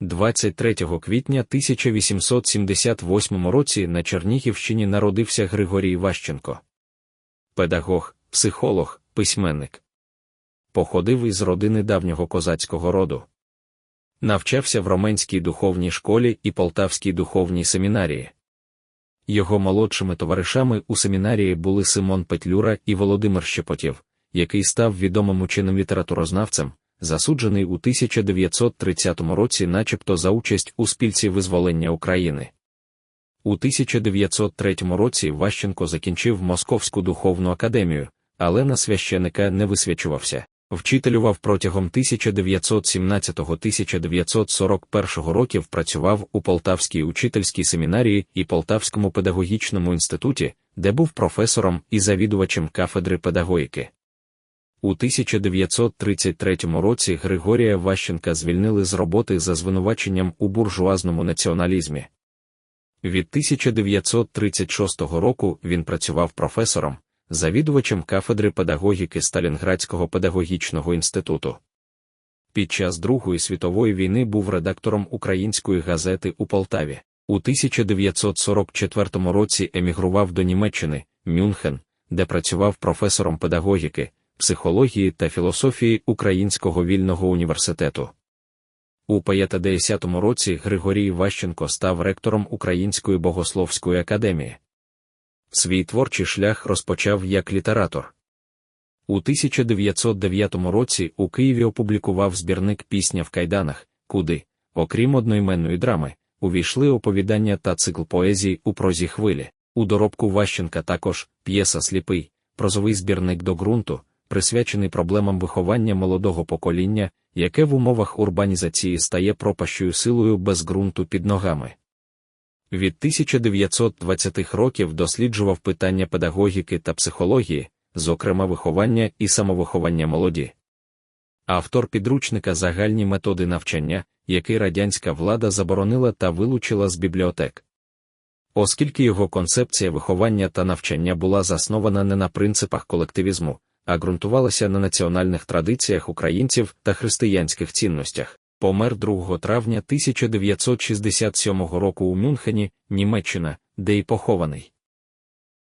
23 квітня 1878 році на Чернігівщині народився Григорій Ващенко. Педагог, психолог, письменник. Походив із родини давнього козацького роду. Навчався в Роменській духовній школі і Полтавській духовній семінарії. Його молодшими товаришами у семінарії були Симон Петлюра і Володимир Щепотів, який став відомим ученим літературознавцем, засуджений у 1930 році, начебто за участь у спільці визволення України. У 1903 році Ващенко закінчив Московську духовну академію, але на священика не висвячувався. Вчителював протягом 1917-1941 років працював у Полтавській учительській семінарії і Полтавському педагогічному інституті, де був професором і завідувачем кафедри педагогіки. У 1933 році Григорія Ващенка звільнили з роботи за звинуваченням у буржуазному націоналізмі. Від 1936 року він працював професором, завідувачем кафедри педагогіки Сталінградського педагогічного інституту. Під час Другої світової війни був редактором української газети у Полтаві. У 1944 році емігрував до Німеччини, Мюнхен, де працював професором педагогіки, психології та філософії Українського вільного університету. У 50 році Григорій Ващенко став ректором Української богословської академії. Свій творчий шлях розпочав як літератор. У 1909 році у Києві опублікував збірник Пісня в кайданах, куди, окрім одноіменної драми, увійшли оповідання та цикл поезії у прозі хвилі. У доробку Ващенка також п'єса Сліпий, прозовий збірник до ґрунту, присвячений проблемам виховання молодого покоління, яке в умовах урбанізації стає пропащою силою без ґрунту під ногами. Від 1920-х років досліджував питання педагогіки та психології, зокрема виховання і самовиховання молоді. Автор підручника Загальні методи навчання, який радянська влада заборонила та вилучила з бібліотек. Оскільки його концепція виховання та навчання була заснована не на принципах колективізму, а ґрунтувалася на національних традиціях українців та християнських цінностях, помер 2 травня 1967 року у Мюнхені, Німеччина, де й похований.